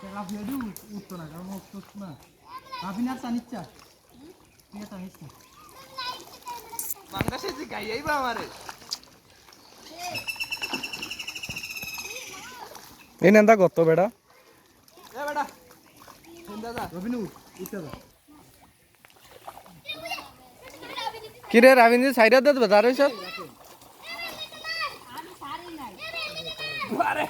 Tilapia দিয়ে উঠতো না কারণ উঠতো না। আপনি আর টানিচ্ছা তুই টানিস না বাংলাদেশে যে গাইয়েই বা আমারে। এই নেন্দা কত বেটা এ বেটা দাদা রবিন উঠ উঠতে দা কিরে রাবিন্দি সাইডে দে বাজার হইছ আরে।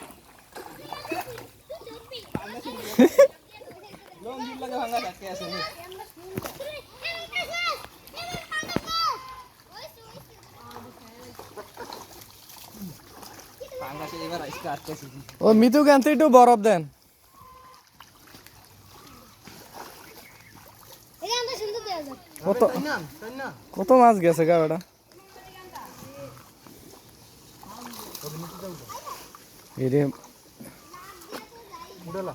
ও মিতু কেন একটু বরফ দেন? কত কত মাছ গেছে গা বেটা? এরে উড়ালা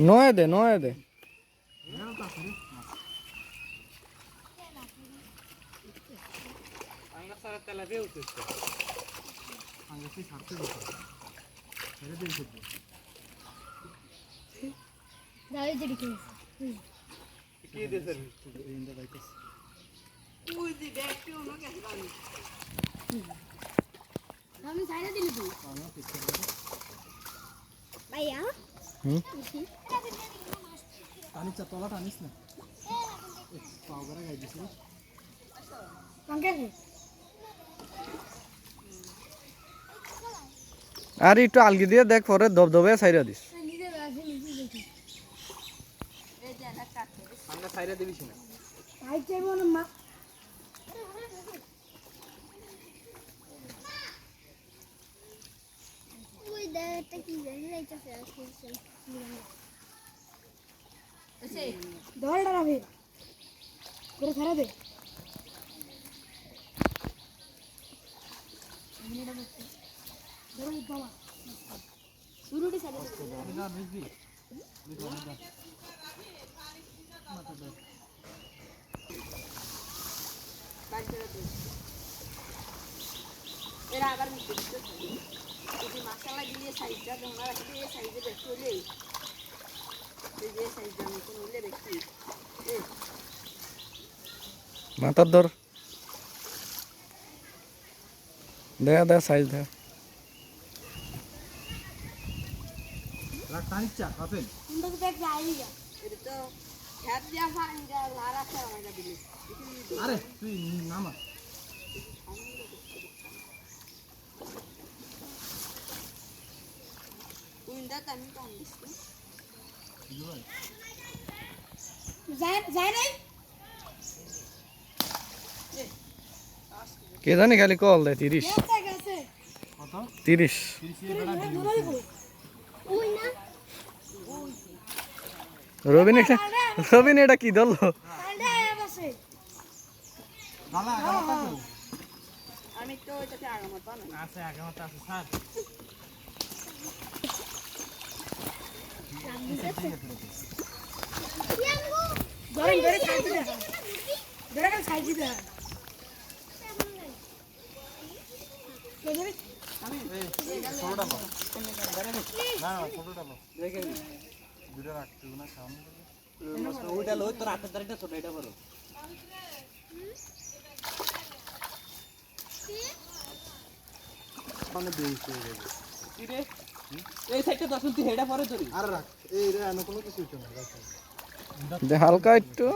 নয় দে নয় দে। আমি সাইডে দিলি তুই। ভাইয়া? হুম? টানিস চা তলা টানিস না গাই আর একটু আলগি দিয়ে দেখ পরে দবদবে সাইডে দিস। সাইডে দিবিস না ভাই চাইব না মা ওই দেহটা কি জানি না এটা ফেরাস করছে দলটা রাখবে করে ছাড়া দে শুরুটি সাইডে না বুঝবি এরা আবার মিশে সাইজটা তোমরা রাখতে এই সাইজে বেশি হলে এই যে সাইজটা মতন হলে বেশি মাথার ধর। দে দে সাইজ দে টানিস চা আপেল আমরা তো দেখ যাই যা এটা তো খেত দেওয়া পানি দেওয়া লারা খেলা হয় না দিলে আরে, তুই নামা উইন্ডা আমি কম দিচ্ছি যায় যায় নাই কে জানি খালি কল দে তিরিশ। গেছে। গেছে তিরিশ। রবিন এটা রবিন এটা কি ধরলো? আমি তো আগামত আছে আগামতা আছে স্যার ধরেন ধরে সাইডে দেখা ধরে কাল সাইডে দেখা ছোটটা লো না না ছোটটা লো দেখে দুটো রাখতে না সামনে ওইটা লো তোর হাতের দাঁড়িটা ছোট এটা বড় মানে বেশি হয়ে যাবে এই সাইডটা দশ তুই হেডা পরে তোরি আর রাখ। এই রে এনে কোনো কিছু হচ্ছে না রাখ। দে হালকা একটু।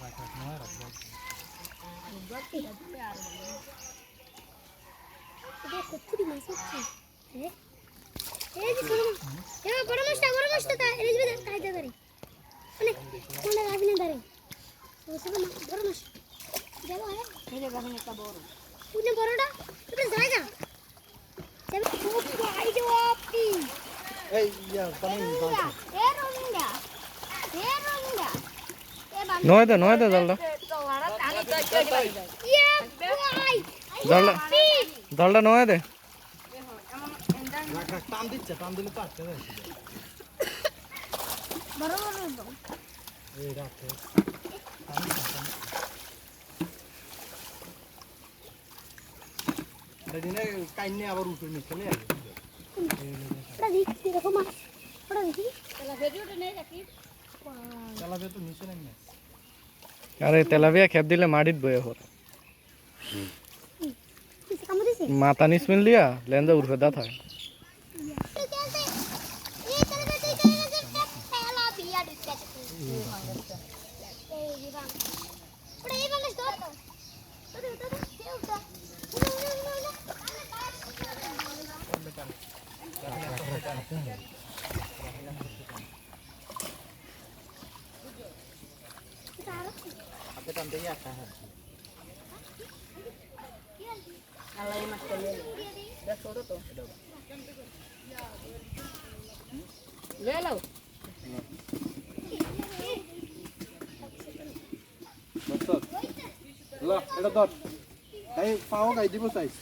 মাছ হ্যাঁ মাছ বড়। নয় দে নয় দে জলটা জলটা নয় দে। রাখ রাখ টান দিচ্ছে টান দিলে তো আটকে যায় বড় বড় এই রাখ কাইনে আবার উঠে নি চলে আসবে ওটা দেখি দেখো মাছ ওটা দেখি চালাবে তো নিচে নামি আরে তেলাপিয়া খেপ দিলে মাটিত বয়ে হর কিসে কামড় দিছে মাথা নিচ মিল দিয়া লেন্দা উঠবে দা থাকে হাতে টানতে গিয়ে একা হাত আল্লাহ এই মাছটা নিয়ে নে। দেখ ছোট তো লে লাও ল এটা ধর এই পাও গাই দিব চাইছ